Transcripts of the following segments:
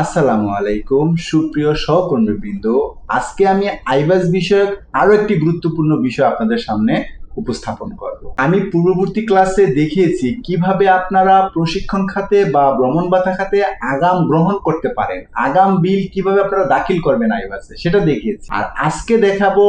আসসালামু আলাইকুম, সুপ্রিয় সহকর্মীবৃন্দ। আজকে আমি আইবাস বিষয়ক আরও একটি গুরুত্বপূর্ণ বিষয় আপনাদের সামনে উপস্থাপন করব। আমি পূর্ববর্তী ক্লাসে দেখিয়েছি কীভাবে আপনারা প্রশিক্ষণ খাতে বা ভ্রমণ বাতা খাতে আগাম গ্রহণ করতে পারেন। আগাম বিল কীভাবে আপনারা দাখিল করবেন আইবাসে, সেটা দেখিয়েছি। আর আজকে দেখাবো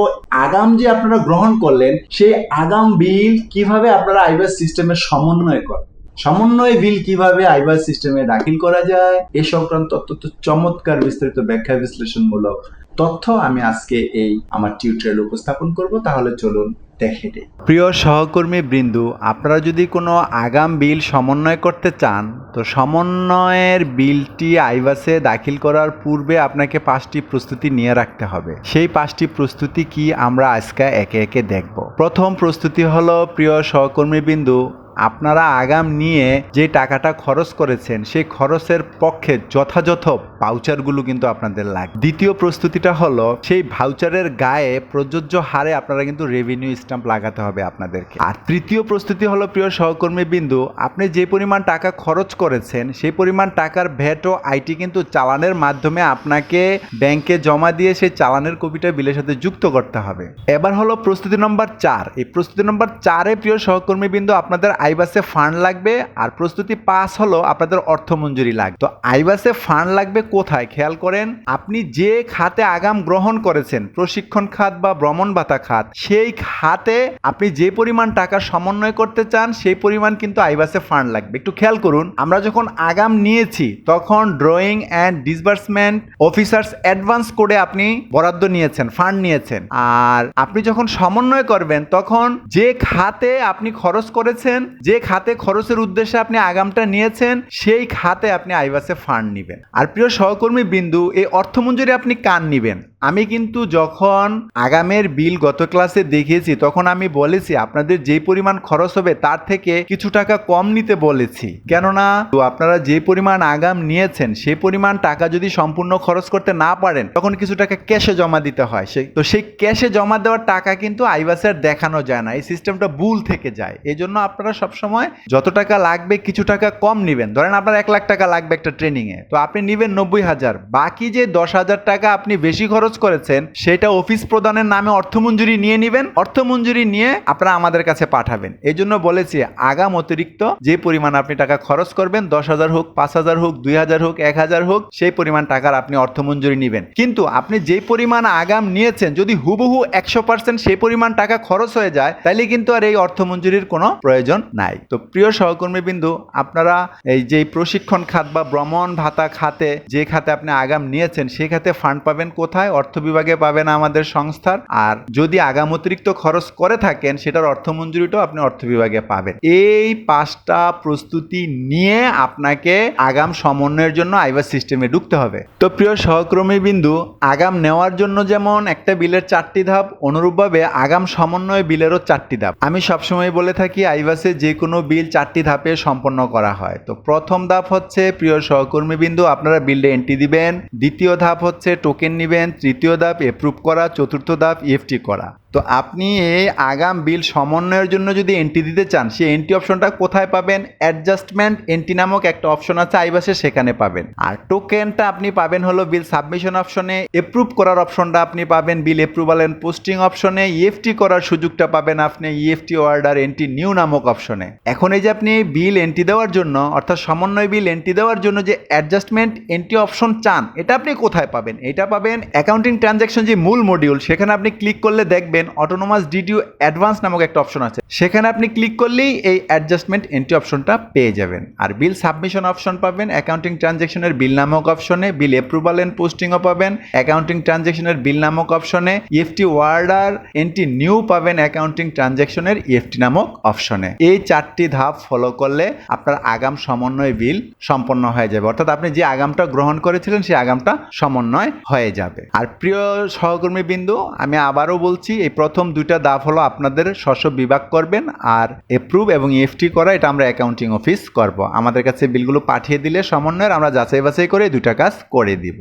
আগাম যে আপনারা গ্রহণ করলেন, সেই আগাম বিল কীভাবে আপনারা আইবাস সিস্টেমের সমন্বয় করবেন। সমন্বয় বিল কীভাবে আইবার সিস্টেমে দাখিল করা যায়, এ সংক্রান্ত অত্যন্ত চমৎকার বিস্তারিত ব্যাখ্যা বিশ্লেষণমূলক তথ্য আমি আজকে এই আমার টিউটোরিয়াল উপস্থাপন করব। তাহলে চলুন দেখে নেই। প্রিয় সহকর্মী বৃন্দু, আপনারা যদি কোনো আগাম বিল সমন্বয় করতে চান, তো সমন্বয়ের বিলটি আইবাসে দাখিল করার পূর্বে আপনাকে পাঁচটি প্রস্তুতি নিয়ে রাখতে হবে। সেই পাঁচটি প্রস্তুতি কি আমরা আজকে একে একে দেখব। প্রথম প্রস্তুতি হলো, প্রিয় সহকর্মী বিন্দু আপনারা আগাম নিয়ে যে টাকাটা খরচ করেছেন, সেই খরচের পক্ষে যথাযথ ভাউচারগুলো কিন্তু আপনাদের লাগবে। দ্বিতীয় প্রস্তুতিটা হলো, সেই ভাউচারের গায়ে প্রযোজ্য হারে আপনারা কিন্তু রেভিনিউ স্ট্যাম্প লাগাতে হবে আপনাদেরকে। আর তৃতীয় প্রস্তুতি হলো, প্রিয় সহকর্মী বিন্দু, আপনি যে পরিমাণ টাকা খরচ করেছেন, সেই পরিমাণ টাকার ভ্যাট ও আইটি কিন্তু চালানের মাধ্যমে আপনাকে ব্যাংকে জমা দিয়ে সেই চালানের কপিটা বিলের সাথে যুক্ত করতে হবে। এবার হলো প্রস্তুতি নম্বর চার। এই প্রস্তুতি নম্বর চারে, প্রিয় সহকর্মী বিন্দু, আপনাদের আইবাসে ফান্ড লাগবে আর প্রস্তুতি পাস হলো আপনাদের অর্থ মঞ্জুরি লাগবে তো আইবাসে ফান্ড লাগবে কোথায়? খেয়াল করেন, আপনি যে খাতে আগাম গ্রহণ করেছেন, প্রশিক্ষণ খাত বা ভ্রমণ ভাতা খাত, সেই খাতে আপনি যে পরিমাণ টাকা সমন্বয় করতে চান, সেই পরিমাণ কিন্তু আইবাসে ফান্ড লাগবে। একটু খেয়াল করুন, আমরা যখন আগাম নিয়েছি, তখন drawing and disbursement officers advance করে আপনি বরাদ্দ নিয়েছেন, ফান্ড নিয়েছেন। আর আপনি যখন সমন্বয় করবেন, তখন যে খাতে আপনি খরচ করেছেন যে খাতে খরচের উদ্দেশ্যে আপনি আগামটা নিয়েছেন, সেই খাতে আপনি আইবাসে ফান্ড নিবেন। আর প্রিয় সহকর্মী বিন্দু, এই অর্থমঞ্জুরি আপনি কান নিবেন? আমি কিন্তু যখন আগামের বিল গত ক্লাসে দেখিয়েছি, তখন আমি বলেছি, আপনাদের যে পরিমাণ খরচ হবে, তার থেকে কিছু টাকা কম নিতে বলেছি। কেননা, তো আপনারা যে পরিমাণ আগাম নিয়েছেন সেই পরিমাণ টাকা যদি সম্পূর্ণ খরচ করতে না পারেন, তখন কিছু টাকা ক্যাশে জমা দিতে হয়। সেই তো সেই ক্যাশে জমা দেওয়ার টাকা কিন্তু আইবাসের দেখানো যায় না, এই সিস্টেমটা ভুল থেকে যায়। এই জন্য আপনারা সবসময় যত টাকা লাগবে, কিছু টাকা কম নেবেন। ধরেন আপনার এক লাখ টাকা লাগবে একটা ট্রেনিংয়ে, তো আপনি নেবেন নব্বই হাজার। বাকি যে দশ হাজার টাকা আপনি বেশি খরচ করেছেন, সেটা অফিস প্রদানের নামে অর্থমঞ্জুরি নিয়ে নেবেন, অর্থমঞ্জুরি নিয়ে আপনারা আমাদের কাছে পাঠাবেন। এই জন্য বলেছি, আগাম অতিরিক্ত যে পরিমাণ আপনি টাকা খরচ করবেন, দশ হাজার হোক, পাঁচ হাজার হোক, দুই হাজার হোক, এক হাজার হোক, সেই পরিমাণ টাকার আপনি অর্থমঞ্জুরি নেবেন। কিন্তু আপনি যে পরিমাণ আগাম নিয়েছেন, যদি হুবহু একশো পার্সেন্ট সেই পরিমাণ টাকা খরচ হয়ে যায় তাহলে কিন্তু আর এই অর্থমঞ্জুরির কোনো প্রয়োজন নাই। তো প্রিয় সহকর্মী বিন্দু আপনারা এই যে প্রশিক্ষণ খাত বা ভ্রমণ ভাতা খাতে যে খাতে আপনি আগাম নিয়েছেন সেই খাতে ফান্ড পাবেন কোথায়? অর্থ বিভাগে পাবেন আমাদের সংস্থার। আর যদি আগাম অতিরিক্ত খরচ করে থাকেন, সেটার অর্থ মঞ্জুরিটাও আপনি অর্থ বিভাগে পাবেন। এই পাঁচটা প্রস্তুতি নিয়ে আপনাকে আগাম সমন্বয়ের জন্য আইভার সিস্টেমে ঢুকতে হবে। তো প্রিয় সহকর্মী বিন্দু, আগাম নেওয়ার জন্য যেমন একটা বিলের চারটি ধাপ, অনুরূপভাবে আগাম সমন্বয় বিলেরও চারটি ধাপ। আমি সবসময় বলে থাকি আইভাসে যে কোনো বিল চারটি ধাপে সম্পন্ন করা হয়। তো প্রথম ধাপ হচ্ছে, প্রিয় সহকর্মী বিন্দু, আপনারা বিলটা এন্ট্রি দিবেন। দ্বিতীয় ধাপ হচ্ছে টোকেন নেবেন। তৃতীয় ধাপ এপ্রুভ করা চতুর্থ ধাপ ইএফটি করা। তো আপনি এই আগাম বিল সমন্বয়ের জন্য যদি এন্ট্রি দিতে চান, সেই এন্ট্রি অপশনটা কোথায় পাবেন? অ্যাডজাস্টমেন্ট এন্ট্রি নামক একটা অপশন আছে, আইবাসে সেখানে পাবেন। আর টোকেনটা আপনি পাবেন হলো বিল সাবমিশন অপশনে এপ্রুভ করার অপশনটা আপনি পাবেন, বিল এপ্রুভাল অ্যান্ড পোস্টিং অপশনে ইএফটি করার সুযোগটা পাবেন আপনি ইএফটি অর্ডার এন্ট্রি নিউ নামক অপশনে এখন এই যে আপনি বিল এন্ট্রি দেওয়ার জন্য, অর্থাৎ সমন্বয় বিল এন্ট্রি দেওয়ার জন্য যে অ্যাডজাস্টমেন্ট এন্ট্রি অপশন চান, এটা আপনি কোথায় পাবেন? এটা পাবেন অ্যাকাউন্টিং ট্রানজ্যাকশন যে মূল মডিউল সেখানে আপনি ক্লিক করলে দেখবেন অটোনোমাস ডিডিউ অ্যাডভান্স নামক একটা অপশন আছে। সেখানে আপনি ক্লিক করলেই এই অ্যাডজাস্টমেন্ট এন্ট্রি অপশনটা পেয়ে যাবেন। আর বিল সাবমিশন অপশন পাবেন অ্যাকাউন্টিং ট্রানজ্যাকশনের বিল নামক অপশনে বিল অ্যাপ্রুভাল এন্ড পোস্টিংও পাবেন অ্যাকাউন্টিং ট্রানজ্যাকশনের বিল নামক অপশনে ইএফটি ওয়ার্ডার এন্ট্রি নিউ পাবেন অ্যাকাউন্টিং ট্রানজ্যাকশনের ইএফটি নামক অপশনে এই চারটি ধাপ ফলো করলে আপনার আগাম সমন্বয় বিল সম্পন্ন হয়ে যাবে। অর্থাৎ আপনি যে আগামটা গ্রহণ করেছিলেন, সেই আগামটা সমন্বয় হয়ে যাবে। আর প্রিয় সহকর্মী বিন্দু আমি আবারও বলছি এই প্রথম দুইটা ধাপ হলো আপনাদের শস্য বিভাগ করবেন আর এপ্রুভ এবং ইএফটি করা, এটা আমরা অ্যাকাউন্টিং অফিস করব। আমাদের কাছে বিলগুলো পাঠিয়ে দিলে সমন্বয়ের আমরা যাচাই বাছাই করে দুটা কাজ করে দিব।